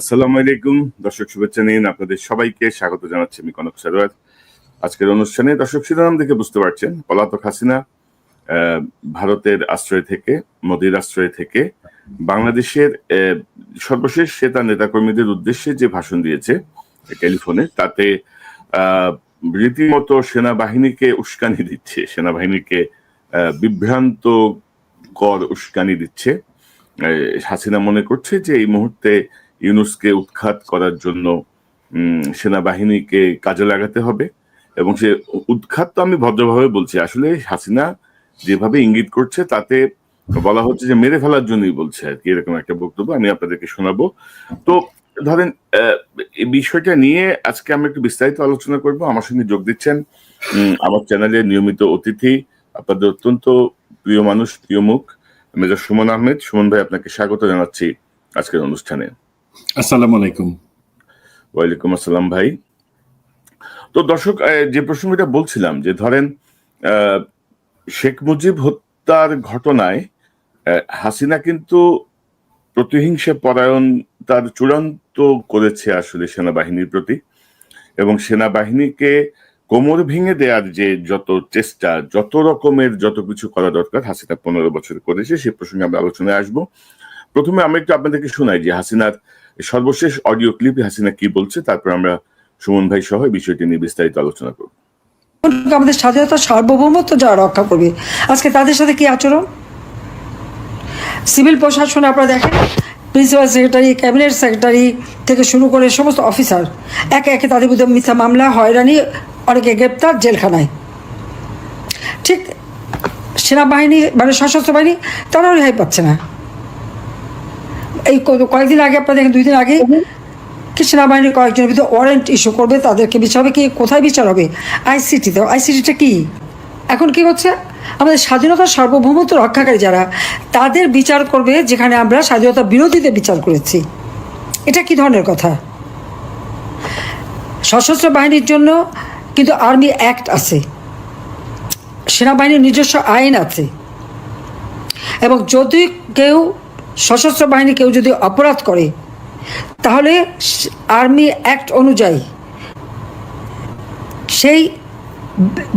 আসসালামু আলাইকুম। দর্শক শুভেচ্ছা নিন আপনাদের সবাইকে স্বাগত জানাচ্ছি আমি কনক সারোয়ার। আজকের অনুষ্ঠানে দর্শক শিরোনাম দেখে বুঝতে পারছেন, পলাতক হাসিনা ভারতের আশ্রয় থেকে, মোদীর আশ্রয় থেকে, বাংলাদেশের সর্বশেষ সে তার নেতাকর্মীদের উদ্দেশ্যে যে ভাষণ দিয়েছে টেলিফোনে, তাতে রীতিমতো সেনাবাহিনীকে উস্কানি দিচ্ছে, সেনাবাহিনীকে বিভ্রান্ত কর উস্কানি দিচ্ছে। হাসিনা মনে করছে যে এই মুহূর্তে ইউনুসকে উৎখাত করার জন্য সেনাবাহিনীকে কাজে লাগাতে হবে। এবং সে উৎখাত তো আমি ভদ্রভাবে বলছি, আসলে হাসিনা যেভাবে ইঙ্গিত করছে, তাতে বলা হচ্ছে যে মেরে ফেলার জন্যই বলছে আর কি, এরকম একটা বক্তব্য আমি আপনাদেরকে শোনাবো। তো ধরেন এই বিষয়টা নিয়ে আজকে আমরা একটু বিস্তারিত আলোচনা করব। আমার সঙ্গে যোগ দিচ্ছেন আমার চ্যানেলে নিয়মিত অতিথি, আপনাদের অত্যন্ত প্রিয় মানুষ, প্রিয় মুখ, মেজর সুমন আহমেদ। সুমন ভাই, আপনাকে স্বাগত জানাচ্ছি আজকের অনুষ্ঠানে। ওয়ালাইকুম আসসালাম ভাই। তো দর্শক যে প্রসঙ্গটা বলছিলাম, যে ধরেন শেখ মুজিব হত্যার ঘটনায় হাসিনা কিন্তু পরায়ণ তার চূড়ান্ত করেছে আসলে সেনাবাহিনীর প্রতি এবং সেনাবাহিনীকে কোমর ভেঙে দেওয়ার যে যত চেষ্টা, যত রকমের যত কিছু করা দরকার, হাসিনা পনেরো বছর করেছে, সে প্রসঙ্গে আমরা আলোচনায় আসব। প্রথমে আমরা একটু আপনাদেরকে শোনাই যে হাসিনার সর্বশেষ অডিও ক্লিপে হাসিনা কি বলছে, তারপর আমরা সুমন ভাই সহ বিষয়টি নিয়ে বিস্তারিত আলোচনা করব। আমাদের স্বাধীনতা সার্বভৌমত্ব যারা রক্ষা করবে। আজকে তাদের সাথে কি আচরণ? সিভিল প্রশাসন আপনারা দেখেন, প্রিন্সিপাল সেক্রেটারি, ক্যাবিনেট সেক্রেটারি থেকে শুরু করে সমস্ত অফিসার একে একে তাদের বিরুদ্ধে মিথ্যা মামলা, হয়রানি, অনেকে গ্রেপ্তার জেলখানায়। ঠিক সেনাবাহিনী মানে সশস্ত্র বাহিনী, তারাও রেহাই পাচ্ছে না। এই কয়েকদিন আগে আপনারা দেখেন দুই দিন আগে কি সেনাবাহিনীর কয়েকজনের বিরুদ্ধে ওয়ারেন্ট ইস্যু করবে তাদেরকে বিচার হবে কি কোথায় বিচার হবে? আইসিটিতে আইসিটিটা কি? এখন কি হচ্ছে? আমাদের স্বাধীনতার সার্বভৌমত্ব রক্ষাকারী যারা তাদের বিচার করবে যেখানে আমরা স্বাধীনতা বিরোধীদের বিচার করেছি। এটা কি ধরনের কথা? সশস্ত্র বাহিনীর জন্য কিন্তু আর্মি অ্যাক্ট আছে। সেনাবাহিনীর নিজস্ব আইন আছে। এবং যদি কেউ সশস্ত্র বাহিনী কেউ যদি অপরাধ করে, তাহলে আর্মি অ্যাক্ট অনুযায়ী সেই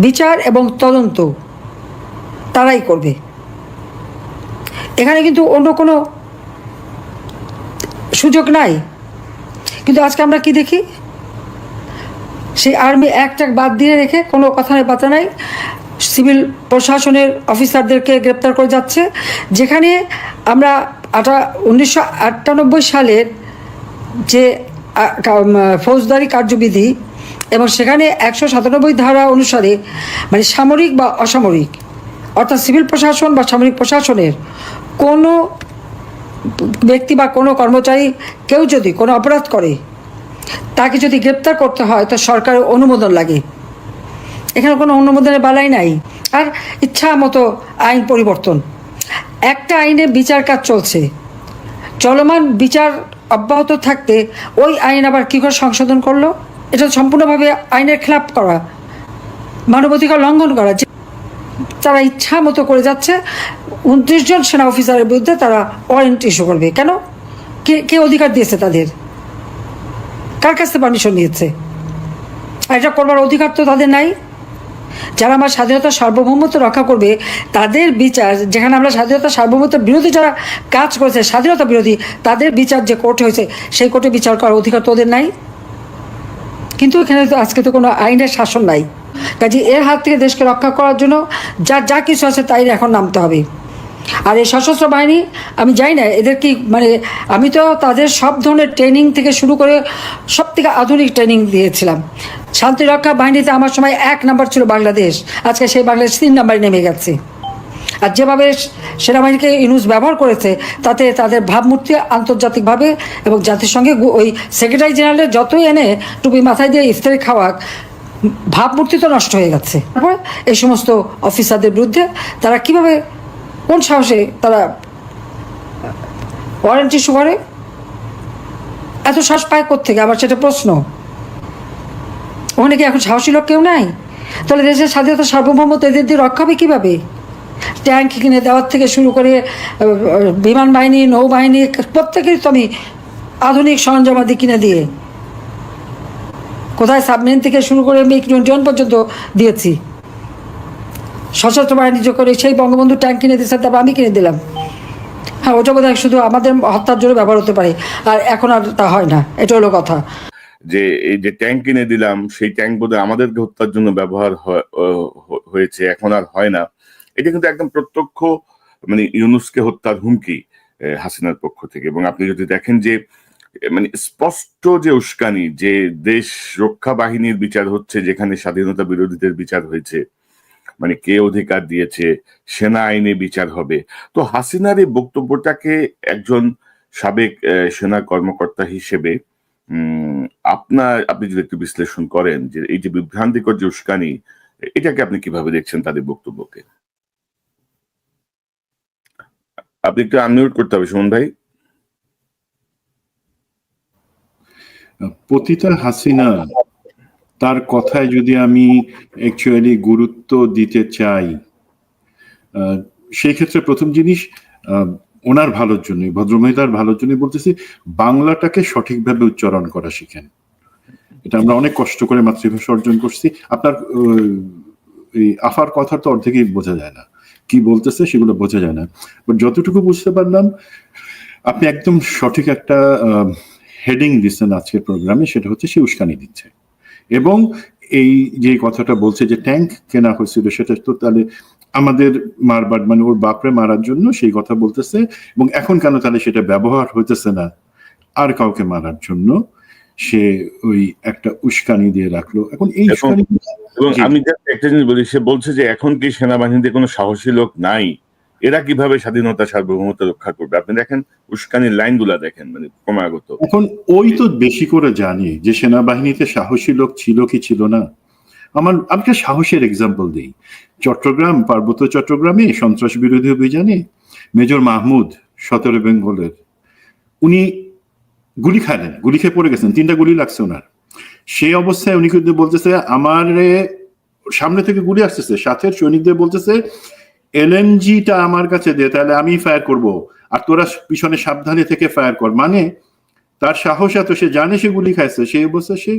বিচার এবং তদন্ত তারাই করবে। এখানে কিন্তু অন্য কোনো সুযোগ নাই। কিন্তু আজকে আমরা কি দেখি? সেই আর্মি অ্যাক্ট বাদ দিয়ে রেখে কোনো কথা নেই, বার্তা নাই, সিভিল প্রশাসনের অফিসারদেরকে গ্রেপ্তার করে যাচ্ছে। যেখানে আমরা আটা উনিশশো আটানব্বই সালের যে ফৌজদারি কার্যবিধি এবং সেখানে একশো সাতানব্বই ধারা অনুসারে মানে সামরিক বা অসামরিক, অর্থাৎ সিভিল প্রশাসন বা সামরিক প্রশাসনের কোনো ব্যক্তি বা কোনো কর্মচারী কেউ যদি কোনো অপরাধ করে, তাকে যদি গ্রেপ্তার করতে হয় তো সরকারের অনুমোদন লাগে। এখানে কোনো অনুমোদনের বালাই নাই। আর ইচ্ছা মতো আইন পরিবর্তন। একটা আইনে বিচার কাজ চলছে। চলমান বিচার অব্যাহত থাকতে ওই আইন আবার কী করে সংশোধন করল? এটা সম্পূর্ণভাবে আইনের খেলাপ করা, মানবাধিকার লঙ্ঘন করা তারা ইচ্ছা মতো করে যাচ্ছে, উনত্রিশ জন সেনা অফিসারের বিরুদ্ধে তারা ওয়ারেন্ট ইস্যু করবে। কেন? কে কে অধিকার দিয়েছে তাদের? কার কাছ পারমিশন নিয়েছে? আর এটা করবার অধিকার তো তাদের নাই। যারা আমার স্বাধীনতা সার্বভৌমত্ব রক্ষা করবে, তাদের বিচার, যেখানে আমরা স্বাধীনতা সার্বভৌমত্ব বিরোধী যারা কাজ করেছে, স্বাধীনতা বিরোধী, তাদের বিচার যে কোর্টে হয়েছে, সেই কোর্টে বিচার করার অধিকার তোদের নাই? কিন্তু এখানে তো আজকে তো কোনো আইনের শাসন নাই। কাজে এর হাত থেকে দেশকে রক্ষা করার জন্য যা যা কিছু আছে তাই এখন নামতে হবে। আর এই সশস্ত্র বাহিনী, আমি জানি না, এদের কি মানে আমি তো তাদের সব ধরনের ট্রেনিং থেকে শুরু করে সব থেকে আধুনিক ট্রেনিং দিয়েছিলাম। শান্তিরক্ষা বাহিনীতে আমার সময় এক নাম্বার ছিল বাংলাদেশ। আজকে সেই বাংলাদেশ তিন নাম্বারে নেমে গেছে। আর যেভাবে সেনাবাহিনীকে ইউনুস ব্যবহার করেছে, তাতে তাদের ভাবমূর্তি আন্তর্জাতিকভাবে এবং জাতিসংঘে ওই সেক্রেটারি জেনারেলের যতই এনে টুপি মাথায় দিয়ে ইফতারি খাওয়াক, ভাবমূর্তি তো নষ্ট হয়ে গেছে। তারপর এই সমস্ত অফিসারদের বিরুদ্ধে তারা কীভাবে কোন সাহসে তারা ওয়ারেন্ট ইস্যু করে? এত সাহস পায় কোথেকে আবার সেটা প্রশ্ন। ওখানে কি এখন সাহসী লোক কেউ নাই। তাহলে দেশের স্বাধীনতা সার্বভৌমত্ব এদের দিয়ে রক্ষা হবে কীভাবে? ট্যাঙ্ক কিনে দেওয়ার থেকে শুরু করে বিমান বাহিনী, নৌবাহিনী প্রত্যেকেরই তো আমি আধুনিক সরঞ্জামাদি কিনে দিয়ে। কোথায় সাবমেরিন থেকে শুরু করে মিগ টোয়েন্টি পর্যন্ত দিয়েছি। সশস্ত্র বাহিনী যোগ করে সেই বঙ্গবন্ধু ট্যাঙ্ক কিনে দিয়েছে, তারপর আমি কিনে দিলাম। হ্যাঁ ওটা বোধহয় শুধু আমাদের হত্যার জন্য ব্যবহার হতে পারে, আর এখন আর তা হয় না, এটা হলো কথা। যে এই যে ট্যাঙ্ক কিনে দিলাম, সেই ট্যাঙ্ক বোধহয় আমাদেরকে হত্যার জন্য ব্যবহার হয়- হয়েছে, এখন আর হয় না। এটা কিন্তু একদম প্রত্যক্ষ মানে ইউনুসকে হত্যার হুমকি হাসিনার পক্ষ থেকে। এবং আপনি যদি দেখেন যে মানে স্পষ্ট যে উস্কানি, যে দেশ রক্ষা বাহিনীর বিচার হচ্ছে, যেখানে স্বাধীনতা বিরোধীদের বিচার হয়েছে মানে কে অধিকার দিয়েছে, সেনা আইনে বিচার হবে। তো হাসিনার এই বক্তব্যটাকে একজন সাবেক সেনা কর্মকর্তা হিসেবে আপনার, আপনি যদি একটু বিশ্লেষণ করেন যে এই যে বিভ্রান্তিকর যে উস্কানি, এটাকে আপনি কীভাবে দেখছেন তাদের বক্তব্যকে? আপনি একটু আনমিউট করতে হবে, সুমন ভাই। পতিতা হাসিনা তার কথায় যদি আমি অ্যাকচুয়ালি গুরুত্ব দিতে চাই সেই ক্ষেত্রে প্রথম জিনিস ওনার ভালোর জন্য ভদ্রমহিলার ভালোর জন্য বলতেছি, বাংলাটাকে সঠিকভাবে উচ্চারণ করা শিখেন। এটা আমরা অনেক কষ্ট করে মাতৃভাষা অর্জন করছি। আপনার আফার কথা তো অর্ধেকই বোঝা যায় না। কি বলতেছে সেগুলো বোঝা যায় না। বাট যতটুকু বুঝতে পারলাম, আপনি একদম সঠিক একটা হেডিং দিচ্ছেন আজকের প্রোগ্রামে সেটা হচ্ছে সে উস্কানি দিচ্ছে। এবং এই যে কথাটা বলছে যে ট্যাঙ্ক কেনা হয়েছিল সেটা তো তাহলে আমাদের মারবার মানে ওর বাপরে মারার জন্য সেই কথা বলতেছে এবং এখন কেন তাহলে সেটা ব্যবহার হইতেছে না? আর কাউকে মারার জন্য সে ওই একটা উস্কানি দিয়ে রাখল। এখন এই উস্কানি এবং আমি একটা জিনিস বলি সে বলছে যে এখন কি সেনাবাহিনীতে কোনো সাহসী লোক নাই? এরা কীভাবে স্বাধীনতা সার্বভৌমত্ব রক্ষা করবে? আপনি দেখেন, উস্কানির লাইনগুলা দেখেন মানে ক্রমাগত। এখন ওই তো বেশি করে জানি যে সেনাবাহিনীতে সাহসী লোক ছিল কি ছিল না। আমার, আমি সাহসের এক্সাম্পল দিই। চট্টগ্রাম, পার্বত্য চট্টগ্রামে সন্ত্রাস বিরোধী অভিযানে মেজর মাহমুদ, সতেরো বেঙ্গলের, উনি গুলি খাইলেন গুলি খেয়ে পড়ে গেছেন, তিনটা গুলি লাগছে ওনার। সেই অবস্থায় উনি কিন্তু বলতেছে, আমার সামনে থেকে গুলি আসতেছে সাথে সৈনিকদের বলতেছে এলএনজিটা আমার কাছে দে, তাহলে আমি ফায়ার করব। আর তোরা পিছনে সাবধানে থেকে ফায়ার কর। মানে তার সাহস এত, সে জানে সে গুলি খাইছে সেই অবস্থায় সে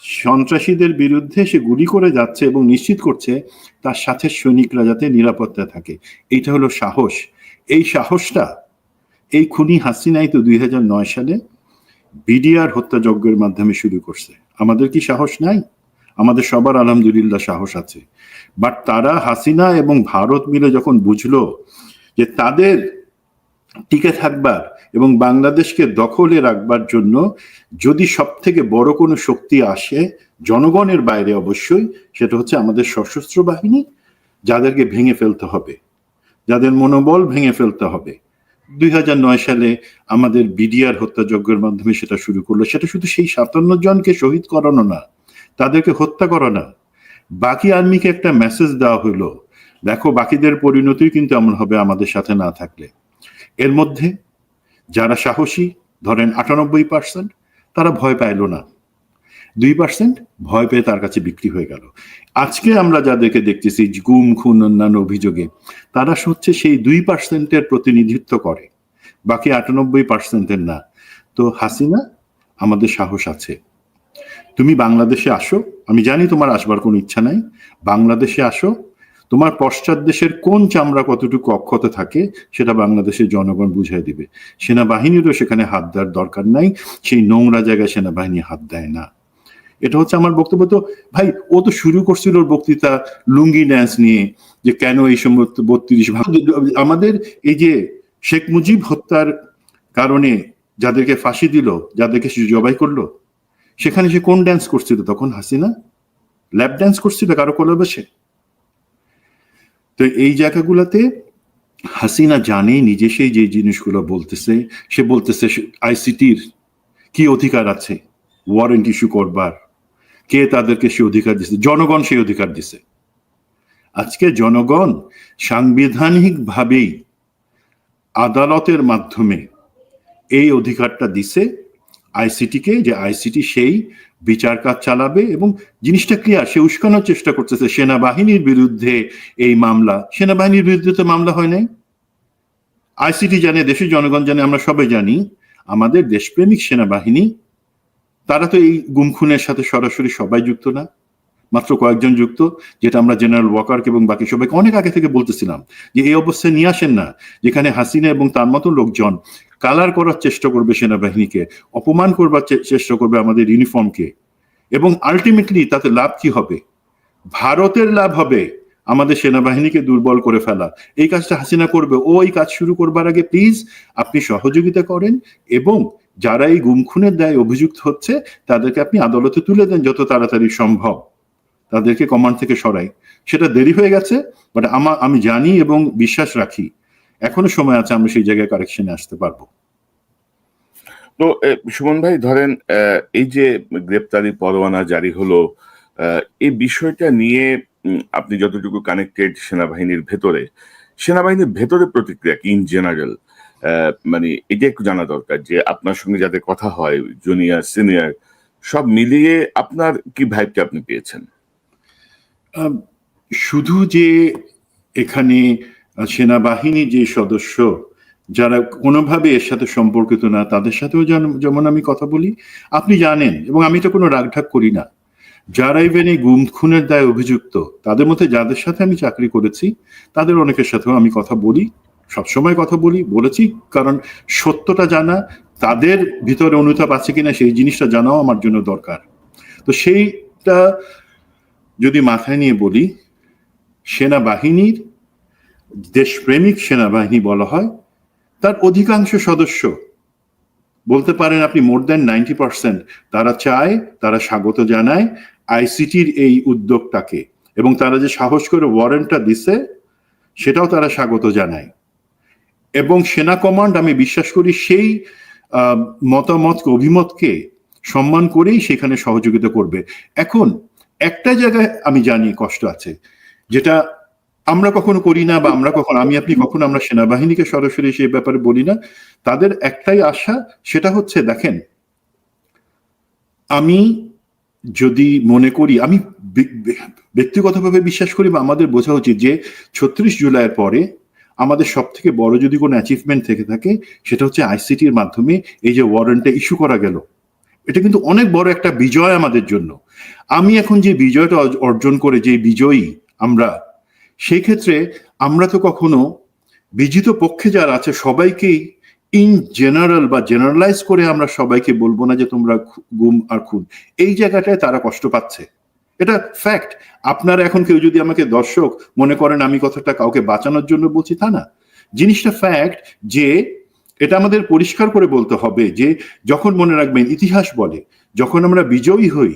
সন্ত্রাসীদের বিরুদ্ধে সে গুলি করে যাচ্ছে এবং নিশ্চিত করছে তার সাথে সৈনিকরা যাতে নিরাপত্তা থাকে। এইটা হলো সাহস। এই সাহসটা, এই খুনি হাসিনাই তো দুই হাজার নয় সালে বিডিআর হত্যাযজ্ঞের মাধ্যমে শুরু করছে। আমাদের কি সাহস নাই? আমাদের সবার আলহামদুলিল্লাহ সাহস আছে। বাট তারা হাসিনা এবং ভারত মিলে যখন বুঝলো যে তাদের টিকে থাকবার এবং বাংলাদেশকে দখলে রাখবার জন্য যদি সব থেকে বড় কোনো শক্তি আসে জনগণের বাইরে অবশ্যই, সেটা হচ্ছে আমাদের সশস্ত্র বাহিনী, যাদেরকে ভেঙে ফেলতে হবে, যাদের মনোবল ভেঙে ফেলতে হবে। দুই হাজার নয় সালে আমাদের বিডিআর হত্যাযজ্ঞের মাধ্যমে সেটা শুরু করল। সেটা শুধু সেই সাতান্ন জনকে শহীদ করানো না তাদেরকে হত্যা করা না। বাকি আর্মিকে একটা মেসেজ দেওয়া হলো দেখো, বাকিদের পরিণতি কিন্তু এমন হবে আমাদের সাথে না থাকলে। এর মধ্যে যারা সাহসী, ধরেন আটানব্বই পার্সেন্ট তারা ভয় পাইল না। দুই পার্সেন্ট ভয় পেয়ে তার কাছে বিক্রি হয়ে গেল। আজকে আমরা যাদেরকে দেখতেছি, গুম, খুন, অন্যান্য অভিযোগে, তারা হচ্ছে সেই দুই পার্সেন্টের প্রতিনিধিত্ব করে। বাকি আটানব্বই পার্সেন্টের না। তো হাসিনা, আমাদের সাহস আছে। তুমি বাংলাদেশে আসো, আমি জানি তোমার আসবার কোনো ইচ্ছা নাই, বাংলাদেশে আসো। তোমার পশ্চাৎ দেশের কোন চামড়া কতটুকু অক্ষত থাকে, সেটা বাংলাদেশের জনগণ বুঝাই দিবে। সেনাবাহিনীরও সেখানে হাত দেওয়ার দরকার নাই, সেই নোংরা জায়গায় সেনাবাহিনী হাত দেয় না। এটা হচ্ছে আমার বক্তব্য। তো ভাই, ও তো শুরু করছিল ওর বক্তৃতা লুঙ্গি ড্যান্স নিয়ে, যে কেন এই সমস্ত বত্রিশ আমাদের এই যে শেখ মুজিব হত্যার কারণে যাদেরকে ফাঁসি দিল, যাদেরকে জবাই করল সেখানে সে কোন ড্যান্স করছিল? তখন হাসিনা ল্যাপ ড্যান্স করছিল, কারও কোলে বসে। তো এই জায়গাগুলোতে হাসিনা জানে, নিজে সেই যে জিনিসগুলো বলতেছে, সে বলতেছে আইসিটির কি অধিকার আছে? ওয়ারেন্ট ইস্যু করবার। কে তাদেরকে সে অধিকার দিছে? জনগণ সেই অধিকার দিছে। আজকে জনগণ সাংবিধানিকভাবেই আদালতের মাধ্যমে এই অধিকারটা দিছে আইসিটিকে, যে আইসিটি সেই বিচার কাজ চালাবে এবং জিনিসটা ক্লিয়ার সে উস্কানোর চেষ্টা করতেছে সেনাবাহিনীর বিরুদ্ধে এই মামলা। সেনাবাহিনীর বিরুদ্ধে তো মামলা হয় নাই। আইসিটি জানে, দেশের জনগণ জানে, আমরা সবাই জানি, আমাদের দেশপ্রেমিক সেনাবাহিনী, তারা তো এই গুম খুনের সাথে সরাসরি সবাই যুক্ত না। মাত্র কয়েকজন যুক্ত, যেটা আমরা জেনারেল ওয়াকারকে এবং বাকি সবাইকে অনেক আগে থেকে বলতেছিলাম যে, এই অবস্থায় নিয়ে আসেন না। যেখানে হাসিনা এবং তার মতো লোকজন কালার করার চেষ্টা করবে সেনাবাহিনীকে, অপমান করবার চেষ্টা করবে আমাদের ইউনিফর্মকে, এবং আলটিমেটলি তাতে লাভ কি হবে? ভারতের লাভ হবে আমাদের সেনাবাহিনীকে দুর্বল করে ফেলা। এই কাজটা হাসিনা করবে। ও এই কাজ শুরু করবার আগে প্লিজ আপনি সহযোগিতা করেন এবং যারা এই গুম খুনের দায় অভিযুক্ত হচ্ছে, তাদেরকে আপনি আদালতে তুলে দেন যত তাড়াতাড়ি সম্ভব। তাদেরকে কমান্ড থেকে সরাই। সেটা দেরি হয়ে গেছে বাট আমার আমি জানি এবং বিশ্বাস রাখি। এখনও সময় আছে আমরা সেই জায়গায় কারেকশনে আসতে পারব। তো সুমন ভাই ধরেন এই যে গ্রেপ্তারি পরোয়ানা জারি হলো এই বিষয়টা নিয়ে আপনি যতটুকু কানেক্টেড সেনাবাহিনীর ভেতরে সেনাবাহিনীর ভেতরে প্রতিক্রিয়া কি ইন জেনারেল মানে এটা একটু জানা দরকার যে আপনার সঙ্গে যাতে কথা হয় জুনিয়র সিনিয়র সব মিলিয়ে আপনার কি ভাইবটা আপনি পেয়েছেন? শুধু যে এখানে আহ, সেনাবাহিনী যে সদস্য, যারা কোনোভাবে এর সাথে সম্পর্কিত না, তাদের সাথেও যেমন আমি কথা বলি, আপনি জানেন, এবং আমি তো কোনো রাগঢাক করি না। যারা ইভেন এই গুম খুনের দায় অভিযুক্ত, তাদের মধ্যে যাদের সাথে আমি চাকরি করেছি, তাদের অনেকের সাথেও আমি কথা বলি, সবসময় কথা বলি, বলেছি, কারণ সত্যটা জানা, তাদের ভিতরে অনুতাপ আছে কিনা, সেই জিনিসটা জানাও আমার জন্য দরকার। তো সেইটা যদি মাথায় নিয়ে বলি, সেনাবাহিনীর দেশপ্রেমিক সেনাবাহিনী বলা হয়, তার অধিকাংশ সদস্য বলতে পারেন আপনি মোর দেন নাইনটি পার্সেন্ট, তারা চায়, তারা স্বাগত জানায় আইসিটির এই উদ্যোগটাকে এবং তারা যে সাহস করে ওয়ারেন্টটা দিছে, সেটাও তারা স্বাগত জানায়। এবং সেনা কমান্ড, আমি বিশ্বাস করি, সেই মতামতকে অভিমতকে সম্মান করেই সেখানে সহযোগিতা করবে। এখন একটা জায়গায় আমি জানি কষ্ট আছে, যেটা আমরা কখনো করি না বা আমরা কখনো, আমি, আপনি কখনো আমরা সেনাবাহিনীকে সরাসরি সেই ব্যাপারে বলি না। তাদের একটাই আশা, সেটা হচ্ছে, দেখেন, আমি যদি মনে করি, আমি ব্য- ব্য- ব্যক্তিগতভাবে বিশ্বাস করি বা আমাদের বোঝা উচিত যে ছত্রিশ জুলাইয়ের পরে আমাদের সব থেকে বড় যদি কোনো অ্যাচিভমেন্ট থেকে থাকে, সেটা হচ্ছে আইসিটির মাধ্যমে এই যে ওয়ারেন্টটা ইস্যু করা গেল। এটা কিন্তু অনেক বড় একটা বিজয় আমাদের জন্য। আমি এখন যে বিজয়টা অর্জন করে, যে বিজয়ী আমরা সেই ক্ষেত্রে আমরা তো কখনো বিজিত পক্ষে যারা আছে সবাইকেই ইন জেনারেল বা জেনারেলাইজ করে আমরা সবাইকে বলব না যে তোমরা গুম আর খুন। এই জায়গাটায় তারা কষ্ট পাচ্ছে। এটা ফ্যাক্ট আপনারা এখন কেউ যদি আমাকে দর্শক মনে করেন আমি কথাটা কাউকে বাঁচানোর জন্য বলছি, তা না। জিনিসটা ফ্যাক্ট যে এটা আমাদের পরিষ্কার করে বলতে হবে যে যখন মনে রাখবেন ইতিহাস বলে, যখন আমরা বিজয়ী হই,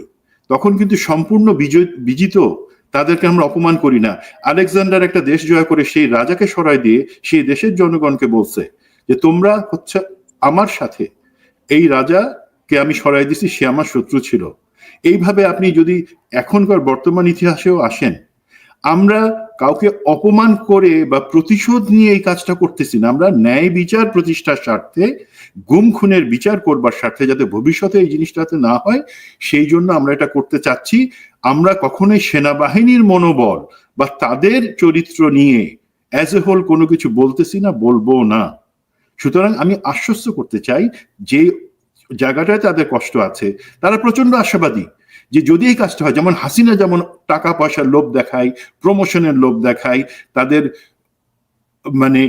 তখন কিন্তু সম্পূর্ণ বিজয়, বিজিত তাদেরকে আমরা অপমান করি না। আলেকজান্ডার একটা দেশ জয় করে সেই রাজাকে সরাই দিয়ে সেই দেশের জনগণকে বলছে যে, তোমরা হচ্ছে আমার সাথে। এই রাজাকে আমি সরাই দিছি, সে আমার শত্রু ছিল। এইভাবে আপনি যদি এখনকার বর্তমান ইতিহাসেও আসেন, আমরা কাউকে অপমান করে বা প্রতিশোধ নিয়ে এই কাজটা করতেছি না। আমরা ন্যায় বিচার প্রতিষ্ঠার স্বার্থে, গুম খুনের বিচার করবার স্বার্থে যাতে ভবিষ্যতে এই জিনিসটাতে না হয়, সেই জন্য আমরা এটা করতে চাচ্ছি। আমরা কখনোই সেনাবাহিনীর মনোবল বা তাদের চরিত্র নিয়ে অ্যাজ এ হোল কোনো কিছু বলতেছি না, বলব না। সুতরাং আমি আশ্বস্ত করতে চাই যে জায়গাটায় তাদের কষ্ট আছে, তারা প্রচণ্ড আশাবাদী যে যদি এই কাজটা হয়, যেমন হাসিনা যেমন টাকা পয়সার লোভ দেখায় প্রমোশনের লোভ দেখায়, তাদের মানে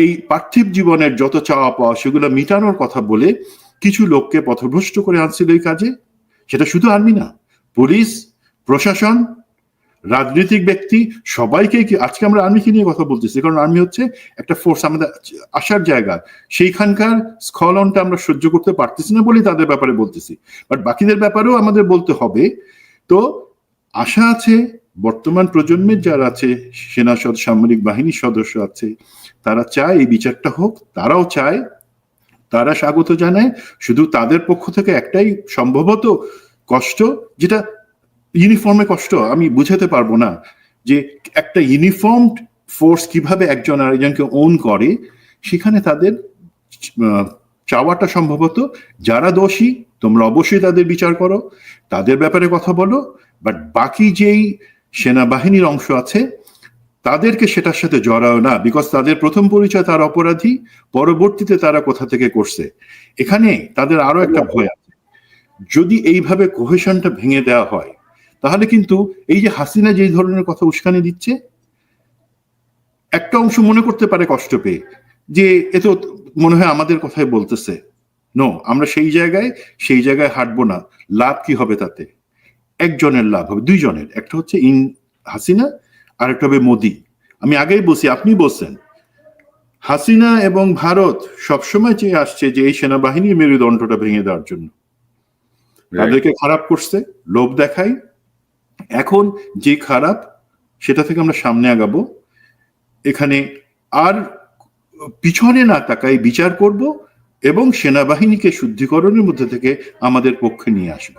এই পার্থিব জীবনের যত চাওয়া পাওয়া সেগুলো মিটানোর কথা বলে কিছু লোককে পথভ্রষ্ট করে আনছিল এই কাজে। সেটা শুধু আর্মি না, পুলিশ প্রশাসন, রাজনৈতিক ব্যক্তি, সবাইকে কি আজকে আমরা আর্মিকে নিয়ে কথা বলতেছি? কারণ আর্মি হচ্ছে একটা ফোর্স আমাদের আসার জায়গা। সেইখানকার স্খলনটা আমরা সহ্য করতে পারতেছি না বলেই তাদের ব্যাপারে বলতেছি। বাট বাকিদের ব্যাপারেও আমাদের বলতে হবে। তো আশা আছে, বর্তমান প্রজন্মের যারা আছে, সেনা সদ, সামরিক বাহিনীর সদস্য আছে, তারা চায় এই বিচারটা হোক, তারাও চায়, তারা স্বাগত জানায়। শুধু তাদের পক্ষ থেকে একটাই সম্ভবত কষ্ট, যেটা ইউনিফর্মে কষ্ট, আমি বুঝাতে পারব না যে একটা ইউনিফর্ম ফোর্স কীভাবে একজন আরেকজনকে ওন করে, সেখানে তাদের চাওয়াটা সম্ভবত যারা দোষী, তোমরা অবশ্যই তাদের বিচার করো, তাদের ব্যাপারে কথা বলো বাট বাকি যেই সেনাবাহিনীর অংশ আছে, তাদেরকে সেটার সাথে জড়াও না বিকজ তাদের প্রথম পরিচয় তার অপরাধী, পরবর্তীতে তারা কোথা থেকে করছে। এখানে তাদের আরও একটা ভয় আছে। যদি এইভাবে কোহেশনটা ভেঙে দেওয়া হয় তাহলে কিন্তু এই যে হাসিনা যেই ধরনের কথা উস্কানি দিচ্ছে একটা অংশ মনে করতে পারে কষ্ট পেয়ে যে এ তো মনে হয় আমাদের কথাই বলতেছে। নো আমরা সেই জায়গায় সেই জায়গায় হাঁটবো না। লাভ কি হবে তাতে? একজনের লাভ হবে দুইজনের। একটা হচ্ছে ইন হাসিনা আর একটা হবে মোদি। আমি আগেই বলছি আপনি বলছেন। হাসিনা এবং ভারত সবসময় চেয়ে আসছে যে এই সেনাবাহিনীর মেরুদণ্ডটা ভেঙে দেওয়ার জন্য। তাদেরকে খারাপ করছে লোভ দেখাই এখন যে খারাপ, সেটা থেকে আমরা সামনে আগাবো। এখানে আর পিছনে না তাকাই বিচার করব এবং সেনাবাহিনীকে শুদ্ধিকরণের মধ্যে থেকে আমাদের পক্ষে নিয়ে আসব।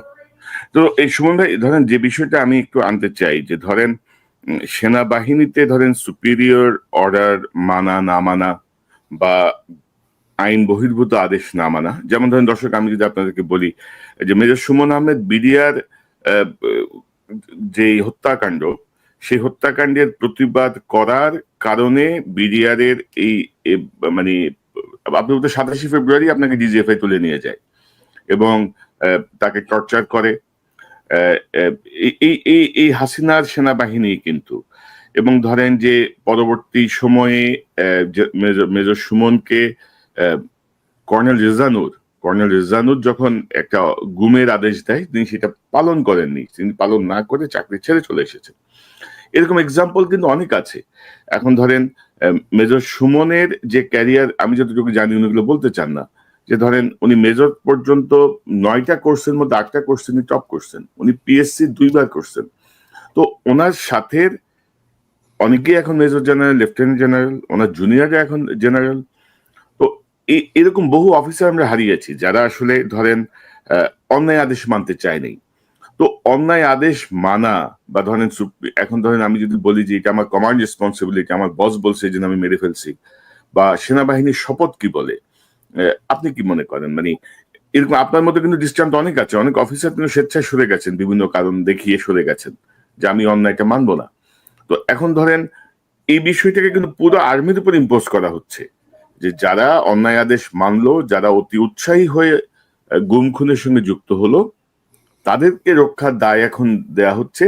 তো এই সুমন ভাই, ধরেন যে বিষয়টা আমি একটু আনতে চাই, যে ধরেন সেনাবাহিনীতে ধরেন সুপিরিয়র অর্ডার মানা, না মানা বা আইন বহির্ভূত আদেশ না মানা, যেমন ধরেন দর্শক, আমি যদি আপনাদেরকে বলি, যে মেজর সুমন আহমেদ বিডিআর যে হত্যাকাণ্ড, সেই হত্যাকাণ্ডের প্রতিবাদ করার কারণে বিডিআর এর এই মানে আপনি বলতে সাতাশে ফেব্রুয়ারি আপনাকে ডিজিএফআই তুলে নিয়ে যায় এবং তাকে টর্চার করে। এই- এই এই হাসিনার সেনাবাহিনী কিন্তু, এবং ধরেন যে পরবর্তী সময়ে মেজর সুমনকে কর্নেল রেজানুর কর্নেল রেজানুর যখন একটা গুমের আদেশ দেয়, তিনি সেটা পালন করেননি। তিনি পালন না করে চাকরি ছেড়ে চলে এসেছেন। এরকম এক্সাম্পল কিন্তু অনেক আছে। এখন ধরেন মেজর সুমনের যে ক্যারিয়ার আমি যতটুকু জানি উনিগুলো বলতে চান না। যে ধরেন, উনি মেজর পর্যন্ত নয়টা কোর্সের মধ্যে আটটা কোর্স তিনি টপ করছেন উনি পিএসসি দুইবার করছেন তো ওনার সাথে অনেকেই এখন মেজর জেনারেল লেফটেন্যান্ট জেনারেল ওনার জুনিয়ররা এখন জেনারেল এরকম বহু অফিসার আমরা হারিয়েছি যারা আসলে ধরেন অন্যায় আদেশ মানতে চায়নি তো অন্যায় আদেশ মানা বা ধরেন এখন ধরেন আমি যদি বলি যে এটা আমার কমান্ড রেসপন্সিবিলিটি আমার বস বলছে যে আমি মেরে ফেলছি, বা সেনাবাহিনীর শপথ কি বলে আপনি কি মনে করেন? মানে এরকম আপনার মধ্যে কিন্তু দৃষ্টান্ত অনেক আছে, অনেক অফিসার কিন্তু স্বেচ্ছায় সরে গেছেন, বিভিন্ন কারণ দেখিয়ে সরে গেছেন যে আমি অন্যায়টা মানবো না। তো এখন ধরেন, এই বিষয়টাকে কিন্তু পুরো আর্মির উপর ইম্পোজ করা হচ্ছে। যে যারা অন্যায় আদেশ মানলো যারা অতি উৎসাহী হয়ে গুম খুনের সঙ্গে যুক্ত হলো তাদেরকে রক্ষার দায় এখন দেয়া হচ্ছে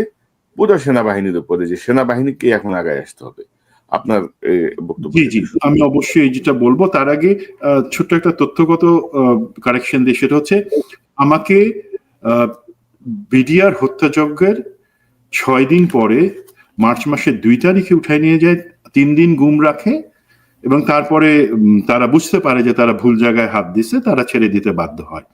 পুরো সেনাবাহিনীর উপরে যে সেনাবাহিনীকে এখন আগায় আসতে হবে। আপনার বক্তব্য জি জি আমি অবশ্যই যেটা বলব তার আগে ছোট্ট একটা তথ্যগত কারেকশন দিই সেটা হচ্ছে আমাকে বিডিআর হত্যাযজ্ঞের ছয় দিন পরে মার্চ মাসের দুই তারিখে উঠায় নিয়ে যায় তিন দিন গুম রাখে এবং তারপরে তারা বুঝতে পারে যে তারা ভুল জায়গায় হাত দিছে, তারা ছেড়ে দিতে বাধ্য হয়।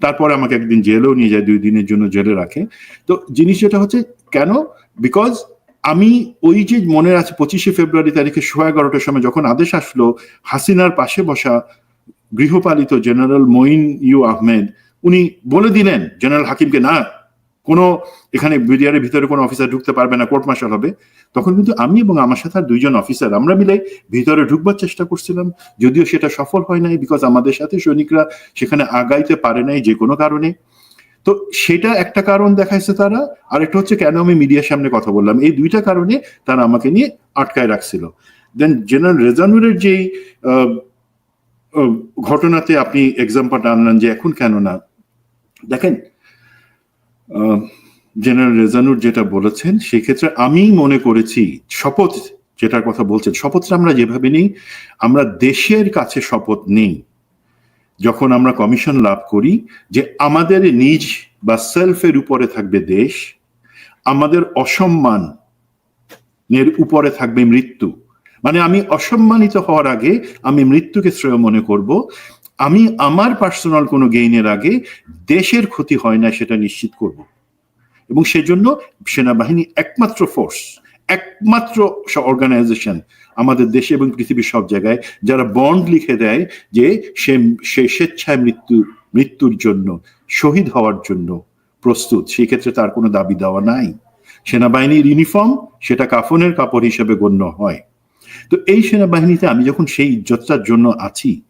তারপরে আমাকে একদিন জেলেও নিয়ে যায়, দুই দিনের জন্য জেলে রাখে। তো জিনিস যেটা হচ্ছে, কেন? বিকজ আমি ওই যে মনে আছে, পঁচিশে ফেব্রুয়ারি তারিখে সোয়া এগারোটার সময় যখন আদেশ আসলো, হাসিনার পাশে বসা গৃহপালিত জেনারেল মঈন ইউ আহমেদ, উনি বলে দিলেন, জেনারেল হাকিমকে, না কোনো এখানে বিডিআরের ভিতরে কোনো অফিসার ঢুকতে পারবে না কোর্ট মার্শাল হবে। তখন কিন্তু আমি এবং আমার সাথে আর দুইজন অফিসার আমরা মিলে ভিতরে ঢুকবার চেষ্টা করছিলাম। যদিও সেটা সফল হয় নাই বিকজ আমাদের সাথে সৈনিকরা সেখানে আগাইতে পারে নাই যে কোনো কারণে। তো সেটা একটা কারণ দেখাইছে তারা, আরেকটা হচ্ছে কেন আমি মিডিয়ার সামনে কথা বললাম। এই দুইটা কারণে তারা আমাকে নিয়ে আটকায় রাখছিল। দেন জেনারেল রেজানুরের যেই ঘটনাতে আপনি এক্সাম্পলটা আনলেন যে এখন কেন না। দেখেন জেনারেল রেজানুর যেটা বলেছেন, সেক্ষেত্রে আমি মনে করেছি, শপথ যেটার কথা বলছেন, শপথটা আমরা যেভাবে নিই, আমরা দেশের কাছে শপথ নেই। যখন আমরা কমিশন লাভ করি, যে আমাদের নিজ বা সেলফের উপরে থাকবে দেশ, আমাদের অসম্মান এর উপরে থাকবে মৃত্যু। মানে আমি অসম্মানিত হওয়ার আগে আমি মৃত্যুকে শ্রেয় মনে করব। আমি আমার পার্সোনাল কোনো গেইনের আগে দেশের ক্ষতি হয় না সেটা নিশ্চিত করব। এবং সেজন্য সেনাবাহিনী একমাত্র ফোর্স একমাত্র অর্গানাইজেশন আমাদের দেশে এবং পৃথিবীর সব জায়গায় যারা বন্ড লিখে দেয় যে সে স্বেচ্ছায় মৃত্যু, মৃত্যুর জন্য, শহীদ হওয়ার জন্য প্রস্তুত, সেই ক্ষেত্রে তার কোনো দাবি দেওয়া নাই। সেনাবাহিনীর ইউনিফর্ম সেটা কাফনের কাপড় হিসেবে গণ্য হয়। তো এই সেনাবাহিনীতে আমি যখন সেই ইজ্জতটার জন্য আছি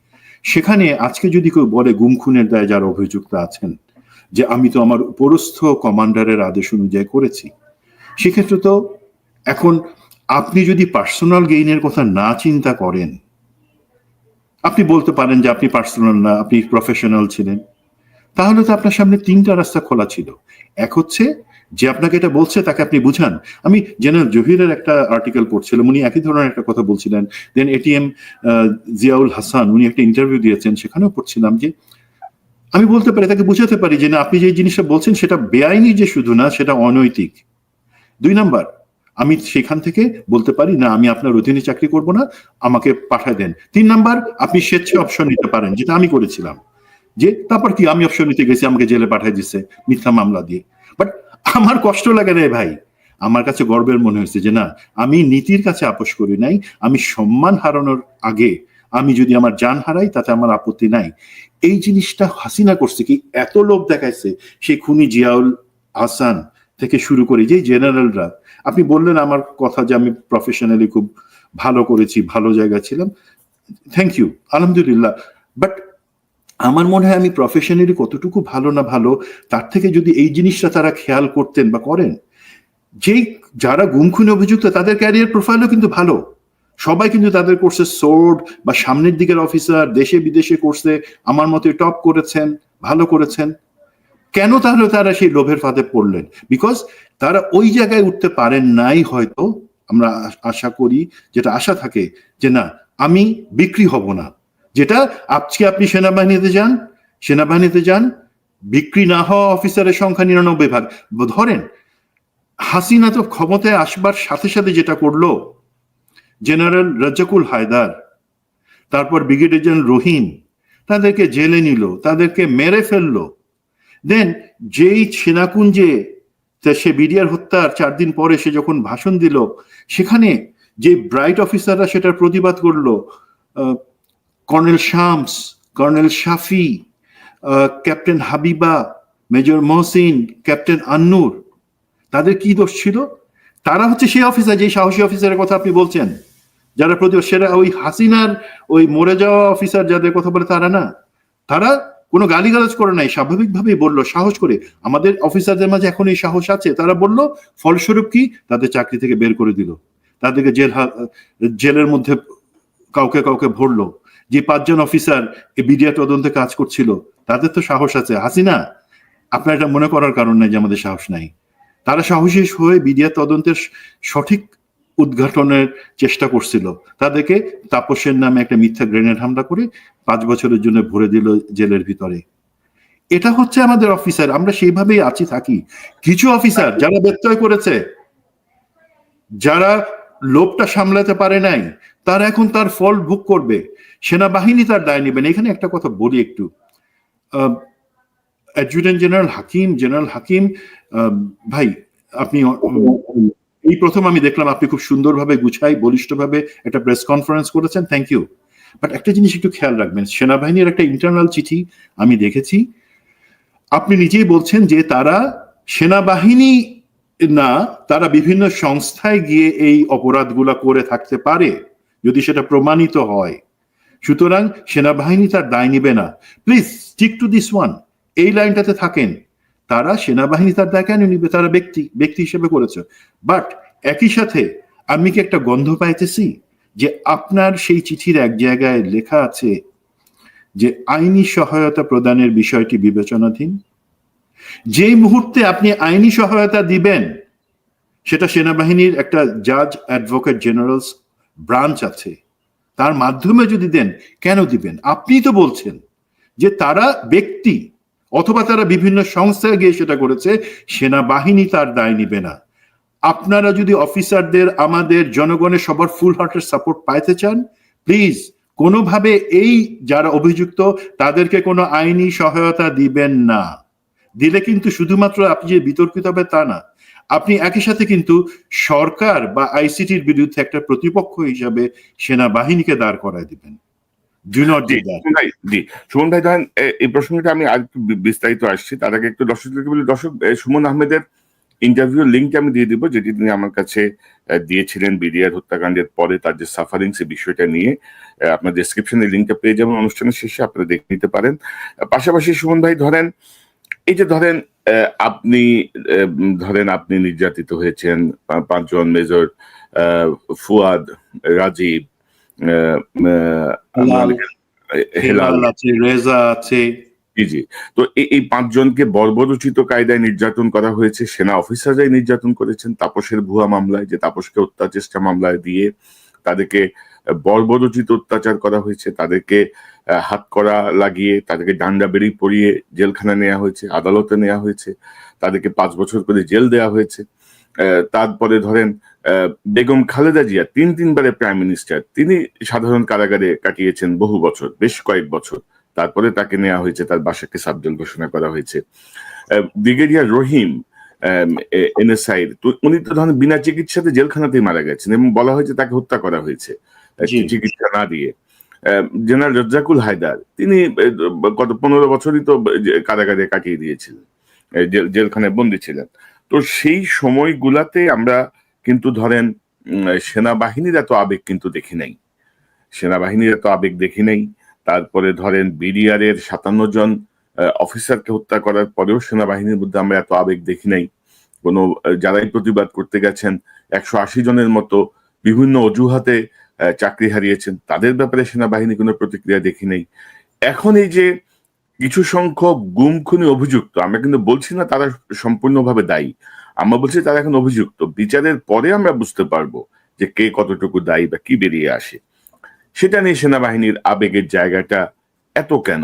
সেখানে আজকে যদি কেউ বলে গুম খুনের দায় যারা অভিযুক্ত আছেন, যে আমি তো আমার উপরস্থ কমান্ডারের আদেশ অনুযায়ী করেছি, সেক্ষেত্রে তো এখন আপনি যদি পার্সোনাল গেইনের কথা না চিন্তা করেন, আপনি বলতে পারেন যে আপনি পার্সোনাল না, আপনি প্রফেশনাল ছিলেন, তাহলে তো আপনার সামনে তিনটা রাস্তা খোলা ছিল। এক হচ্ছে যে আপনাকে এটা বলছে, তাকে আপনি বুঝান। আমি জেনারেল জহিরের একটা আর্টিকেল পড়ছিলাম, উনি একই ধরনের একটা কথা বলছিলেন। দেন এটিএম জিয়াউল হাসান, উনি একটা ইন্টারভিউ দিয়েছেন, সেখানেও পড়ছিলাম যে, আমি বলতে পারি, তাকে বুঝাতে পারি যে না, আপনি যে জিনিসটা বলছেন, সেটা বেআইনি যে শুধু না, সেটা অনৈতিক। দুই নাম্বার, আমি সেখান থেকে বলতে পারি, না, আমি আপনার অধীনে চাকরি করব না, আমাকে পাঠায় দেন। তিন নাম্বার, আপনি স্বেচ্ছা অপশন নিতে পারেন, যেটা আমি করেছিলাম। যে, তারপর কি, আমি অপশন নিতে গেছি, আমাকে জেলে পাঠায় দিচ্ছে মিথ্যা মামলা দিয়ে। বাট আমার কষ্ট লাগে রে ভাই। আমার কাছে গর্বের মনে হয়েছে যে না, আমি নীতির কাছে আপোষ করি নাই, আমি সম্মান হারানোর আগে আমি যদি আমার যান হারাই, তাতে আমার আপত্তি নাই। এই জিনিসটা হাসিনা করছে কি, এত লোভ দেখাইছে সেই খুনি জিয়াউল হাসান থেকে শুরু করে যে জেনারেলরা, আপনি বললেন আমার কথা যে আমি প্রফেশনালি খুব ভালো করেছি, ভালো জায়গা ছিলাম। থ্যাংক ইউ আলহামদুলিল্লাহ। বাট আমার মনে হয় আমি প্রফেশনালি কতটুকু ভালো না ভালো, তার থেকে যদি এই জিনিসটা তারা খেয়াল করতেন বা করেন, যেই যারা গুম খুনে অভিযুক্ত, তাদের ক্যারিয়ার প্রোফাইলও কিন্তু ভালো। সবাই কিন্তু তাদের কোর্সে সোর্ড বা সামনের দিকের অফিসার দেশে বিদেশে কোর্সে আমার মতে টপ করেছেন, ভালো করেছেন। কেন তাহলে তারা সেই লোভের ফাঁদে পড়লেন? বিকজ তারা ওই জায়গায় উঠতে পারেন নাই হয়তো, আমরা আশা করি, যেটা আশা থাকে যে না, আমি বিক্রি হব না। যেটা আজকে আপনি সেনাবাহিনীতে যান সেনাবাহিনীতে যান, বিক্রি না হওয়া অফিসারের সংখ্যা নিরানব্বই ভাগ। ধরেন, হাসিনা তো ক্ষমতায় আসবার সাথে সাথে যেটা করল, জেনারেল রাজ্জাকুল হায়দার, তারপর ব্রিগেডিয়ার জেনারেল রহিম, তাদেরকে জেলে নিল, তাদেরকে মেরে ফেলল। দেন যেই সেনাকুঞ্জে সে বিডিআর হত্যার চার দিন পরে সে যখন ভাষণ দিল, সেখানে যে ব্রাইট অফিসাররা সেটার প্রতিবাদ করল colonel Shams colonel Shafi captain Habiba major Mohsin captain Annur তাদের কি দোষ ছিল? তারা হচ্ছে সেই অফিসার যে সাহসী অফিসারের কথা আপনি বলছেন। যারা প্রতি সেরা ওই হাসিনার ওই মরে যাওয়া অফিসার যাদের কথা বলে তারা না। তারা কোনো গালিগালাজ করে নাই, স্বাভাবিকভাবেই বলল, সাহস করে। আমাদের অফিসারদের মাঝে এখন এই সাহস আছে। তারা বলল, ফলস্বরূপ কি? তাদের চাকরি থেকে বের করে দিল। তাদেরকে জেল জেলের মধ্যে কাউকে কাউকে ভরলো। যে পাঁচজন অফিসার এই বিডিআ তদন্তে কাজ করছিল, তাদের তো সাহস আছে। হাসিনা, আপনার এটা মনে করার কারণ নাই যে আমাদের সাহস নাই। তারা সাহসী হয়ে বিডিআ তদন্তের সঠিক উদ্ঘাটনের চেষ্টা করছিল। তাদেরকে তাপসের নামে একটা মিথ্যা গ্রেনেড হামলা করে পাঁচ বছরের জন্য ভরে দিল জেলের ভিতরে। এটা হচ্ছে আমাদের অফিসার, আমরা সেইভাবেই আছি, থাকি। কিছু অফিসার যারা ব্যত্যয় করেছে, যারা লোভটা সামলাতে পারে নাই তারা এখন তার ফল ভোগ করবে। সেনাবাহিনী তার দায় নেবেন এখানে একটা কথা বলি একটু। Adjutant general Hakim general Hakim ভাই, আপনি এই প্রথম আমি দেখলাম আপনি খুব সুন্দরভাবে গুছাই, বলিষ্ঠভাবে একটা প্রেস কনফারেন্স করেছেন। থ্যাংক ইউ বাট একটা জিনিস একটু খেয়াল রাখবেন, সেনাবাহিনীর একটা ইন্টারনাল চিঠি আমি দেখেছি। আপনি নিজেই বলছেন যে তারা সেনাবাহিনী না, তারা বিভিন্ন সংস্থায় গিয়ে এই অপরাধগুলা করে থাকতে পারে। যদি সেটা প্রমাণিত হয়। সুতরাং সেনাবাহিনী তার দায় নিবে না। Please stick to this one এই লাইনটাতে থাকেন। তারা সেনাবাহিনী তার দায় কেন নিবে? তারা ব্যক্তি ব্যক্তি হিসেবে করেছে। বাট একই সাথে আমি কি একটা গন্ধ পাইতেছি? যে আপনার সেই চিঠির এক জায়গায় লেখা আছে যে আইনি সহায়তা প্রদানের বিষয়টি বিবেচনাধীন। যেই মুহূর্তে আপনি আইনি সহায়তা দিবেন, সেটা সেনাবাহিনীর একটা জাজ, অ্যাডভোকেট জেনারেলস ব্রাঞ্চ আছে, তার মাধ্যমে যদি দেন, কেন দিবেন? আপনি তো বলছেন যে তারা ব্যক্তি অথবা তারা বিভিন্ন সংস্থায় গিয়ে সেটা করেছে, সেনাবাহিনী তার দায় নিবে না। আপনারা যদি অফিসারদের, আমাদের জনগণের সবার ফুল হার্টের সাপোর্ট পাইতে চান প্লিজ কোনোভাবে এই যারা অভিযুক্ত, তাদেরকে কোনো আইনি সহায়তা দিবেন না। দিলে কিন্তু শুধুমাত্র আপনি যে বিতর্কিত হবে তা না। আপনি একই সাথে কিন্তু সরকার বা আইসিটির বিরুদ্ধে একটা প্রতিপক্ষ হিসাবে সেনাবাহিনীকে দাঁড় করায় দিবেন। ডু নট ডু সুমন ভাই জি। সুমন ভাই ধরেন এই প্রসঙ্গটা আমি আর বিস্তারিত আসছি। তার আগে একটু দর্শকদেরকে বলি দর্শক সুমন আহমেদের ইন্টারভিউ লিঙ্ক আমি দিয়ে দিব যেটি তিনি আমার কাছে দিয়েছিলেন বিডিআর হত্যাকাণ্ডের পরে তার যে সাফারিং সে বিষয়টা নিয়ে। আপনার ডেসক্রিপশনে লিঙ্কটা পেয়ে যাবেন। অনুষ্ঠানের শেষে আপনারা দেখে নিতে পারেন। পাশাপাশি সুমন ভাই ধরেন এই যে ধরেন আপনি ধরেন আপনি নির্যাতিত হয়েছেন পাঁচজন মেজর ফুয়াদ রাজীব হেলাল। আছে রেজা আছে জি জি তো এই এই পাঁচজনকে বর্বরোচিত কায়দায় নির্যাতন করা হয়েছে সেনা অফিসাররাই নির্যাতন করেছেন তাপসের ভুয়া মামলায় যে তাপসকে হত্যা চেষ্টা মামলায় দিয়ে তাদেরকে আহ, বর্বরোচিত অত্যাচার করা হয়েছে, তাদেরকে হাত করা লাগিয়ে, তাদেরকে ডান্ডা বেরি পরিয়ে জেলখানা নেওয়া হয়েছে, আদালতে নেওয়া হয়েছে, তাদেরকে পাঁচ বছর করে জেল দেওয়া হয়েছে। তারপরে ধরেন বেগম খালেদা জিয়া তিন তিনবারের প্রাইম মিনিস্টার, তিনি সাধারণ কারাগারে কাটিয়েছেন বহু বছর, বেশ কয়েক বছর। তারপরে তাকে নেওয়া হয়েছে, তার বাসাকে সাবজেল ঘোষণা করা হয়েছে। ব্রিগেডিয়ার রহিম এনএসআই তো উনি তো ধরেন বিনা চিকিৎসাতে জেলখানাতেই মারা গেছেন এবং বলা হয়েছে তাকে হত্যা করা হয়েছে। চিকিৎসা না দিয়ে। জেনারেল রজ্জাকুল হায়দার তিনি গত পনেরো বছরই তো কারাগারে কাটিয়ে দিয়েছিলেন আহ, জেল জেলখানায় বন্দী ছিলেন। তো সেই সময়গুলাতে আমরা কিন্তু ধরেন সেনাবাহিনীর এত আবেগ কিন্তু দেখি নাই। সেনাবাহিনীর এত আবেগ দেখি নাই। তারপরে ধরেন বিডিআরের সাতান্ন জন অফিসারকে হত্যা করার পরেও সেনাবাহিনীর মধ্যে আমরা এত আবেগ দেখি নাই। কোনো যারাই প্রতিবাদ করতে গেছেন একশো আশি জনের মতো বিভিন্ন অজুহাতে চাকরি হারিয়েছেন, তাদের ব্যাপারে সেনাবাহিনী কোনো প্রতিক্রিয়া দেখি নাই। এখন এই যে কিছু সংখ্যক গুম খুনি অভিযুক্ত, আমরা কিন্তু বলছি না তারা সম্পূর্ণভাবে দায়ী, আমরা বলছি তারা এখন অভিযুক্ত, বিচারের পরে আমরা বুঝতে পারব যে কে কতটুকু দায়ী বা কি বেরিয়ে আসে। সেটা নিয়ে সেনাবাহিনীর আবেগের জায়গাটা এত কেন?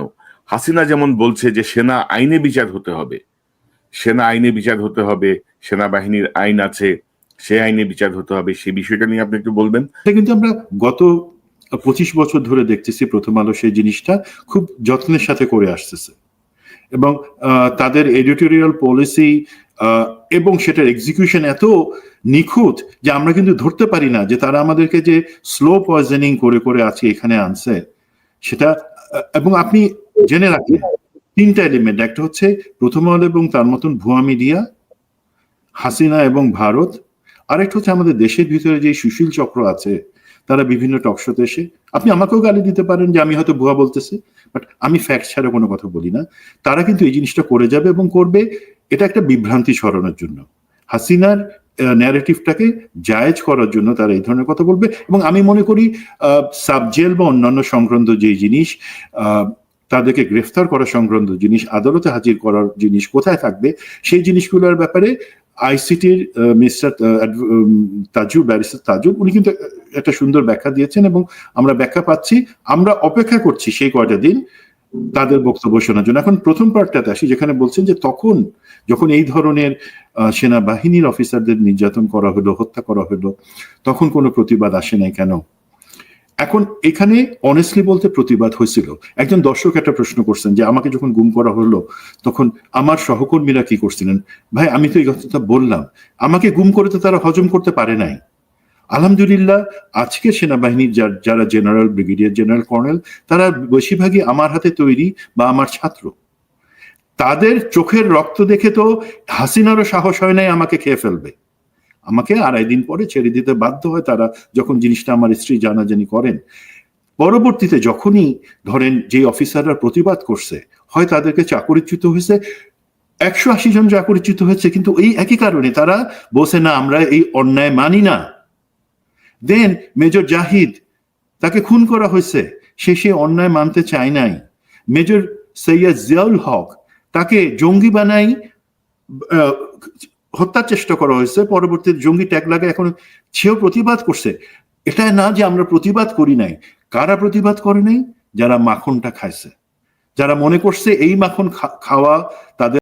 হাসিনা যেমন বলছে যে সেনা আইনে বিচার হতে হবে, সেনা আইনে বিচার হতে হবে, সেনাবাহিনীর আইন আছে সে আইনে বিচার হতে হবে সেই বিষয়টা নিয়ে আপনি একটু বলবেন। কিন্তু আমরা গত পঁচিশ বছর ধরে দেখতেছি প্রথম আলো সেই জিনিসটা খুব যত্নের সাথে করে আসতেছে। এবং তাদের এডিটোরিয়াল পলিসি এবং সেটার এক্সিকিউশন এত নিখুঁত যে আমরা কিন্তু ধরতে পারি না যে তারা আমাদেরকে যে স্লো পয়জনিং করে করে আজকে এখানে আনছে, সেটা, এবং আপনি জেনে রাখেন তিনটা এলিমেন্ট একটা হচ্ছে প্রথম আলো এবং তার মতন ভুয়া মিডিয়া হাসিনা এবং ভারত আরেকটা হচ্ছে আমাদের দেশের ভিতরে যে সুশীল চক্র আছে, তারা বিভিন্ন টকশোতে এসে, আপনি আমাকেও গালি দিতে পারেন যে আমি হয়তো ভুয়া বলতেছি বাট আমি ফ্যাক্ট ছাড়া কোনো কথা বলি না। তারা কিন্তু এই জিনিসটা করে যাবে এবং করবে, এটা একটা বিভ্রান্তি সরানোর জন্য। হাসিনার ন্যারেটিভটাকে জায়েজ করার জন্য তারা এই ধরনের কথা বলবে এবং আমি মনে করি সাবজেল বা অন্যান্য সংক্রান্ত যে জিনিস তাদেরকে গ্রেফতার করা সংক্রান্ত জিনিস, আদালতে হাজির করার জিনিস কোথায় থাকবে, সেই জিনিসগুলোর ব্যাপারে আইসিটির মিস্টার তাজু ব্যারিস্টার তাজু উনি কিন্তু একটা সুন্দর ব্যাখ্যা দিয়েছেন এবং আমরা ব্যাখ্যা পাচ্ছি, আমরা অপেক্ষা করছি সেই কয়টা দিন তাদের বক্তব্য শোনার জন্য। এখন প্রথম পার্টটাতে আসি, যেখানে বলছেন যে তখন যখন এই ধরনের সেনাবাহিনীর অফিসারদের নির্যাতন করা হলো, হত্যা করা হলো, তখন কোনো প্রতিবাদ আসে নাই কেন? এখন এখানে অনেস্টলি বলতে প্রতিবাদ হয়েছিল। একজন দর্শক একটা প্রশ্ন করছেন যে, আমাকে যখন গুম করা হলো, তখন আমার সহকর্মীরা কি করছিলেন? ভাই, আমি তো এই কথাটা বললাম। আমাকে গুম করে তো তারা হজম করতে পারে নাই। আলহামদুলিল্লাহ, আজকে সেনাবাহিনীর যারা জেনারেল, ব্রিগেডিয়ার জেনারেল কর্নেল, তারা বেশিরভাগই আমার হাতে তৈরি বা আমার ছাত্র। তাদের চোখের রক্ত দেখে তো হাসিনারও সাহস হয় নাই আমাকে খেয়ে ফেলবে। আমাকে আড়াই দিন পরে ছেড়ে দিতে বাধ্য হয় তারা যখন জিনিসটা আমার স্ত্রী জানাজানি করেন। পরবর্তীতে যখনই ধরেন যে অফিসাররা প্রতিবাদ করছে, হয় তাদেরকে চাকরিচ্যুত হয়েছে, একশো আশি জন চাকরিচ্যুত হয়েছে, কিন্তু এই একই কারণে তারা বসে না, আমরা এই অন্যায় মানি না। দেন মেজর জাহিদ তাকে খুন করা হয়েছে, সে সে অন্যায় মানতে চায় নাই। মেজর সৈয়দ জিয়াউল হক তাকে জঙ্গি বানাই হত্যার চেষ্টা করা হয়েছে পরবর্তী জঙ্গি ট্যাগ লাগে এখন সেও প্রতিবাদ করছে। এটা না যে আমরা প্রতিবাদ করি নাই, কারা প্রতিবাদ করে নাই? যারা মাখনটা খাইছে। যারা মনে করছে এই মাখন খাওয়া তাদের